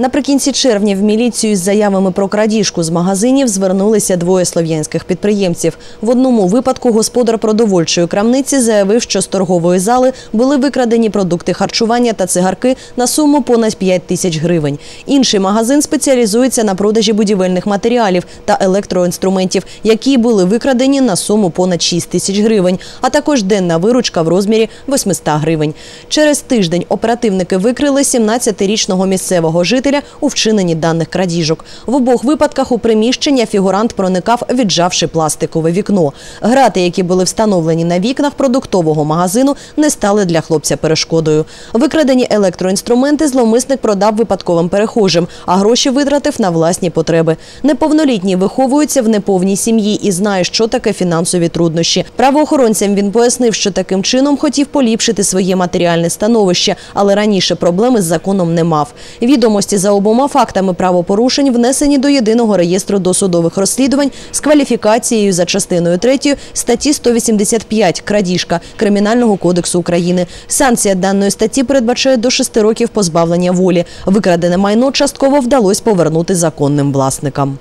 Наприкінці червня в міліцію з заявами про крадіжку з магазинів звернулися двоє слов'янських підприємців. В одному випадку господар продовольчої крамниці заявив, що з торгової зали були викрадені продукти харчування та цигарки на суму понад 5 тисяч гривень. Інший магазин спеціалізується на продажі будівельних матеріалів та електроінструментів, які були викрадені на суму понад 6 тисяч гривень, а також денна виручка в розмірі 800 гривень. Через тиждень оперативники викрили 17-річного місцевого жителя у вчиненні даних крадіжок. В обох випадках у приміщення фігурант проникав, віджавши пластикове вікно. Грати, які були встановлені на вікнах продуктового магазину, не стали для хлопця перешкодою. Викрадені електроінструменти зловмисник продав випадковим перехожим, а гроші витратив на власні потреби. Неповнолітній виховується в неповній сім'ї і знає, що таке фінансові труднощі. Правоохоронцям він пояснив, що таким чином хотів поліпшити своє матеріальне становище, але раніше проблеми з законом не мав. Відомості за обома фактами правопорушень внесені до єдиного реєстру досудових розслідувань з кваліфікацією за частиною 3 статті 185 «Крадіжка» Кримінального кодексу України. Санкція даної статті передбачає до 6 років позбавлення волі. Викрадене майно частково вдалося повернути законним власникам.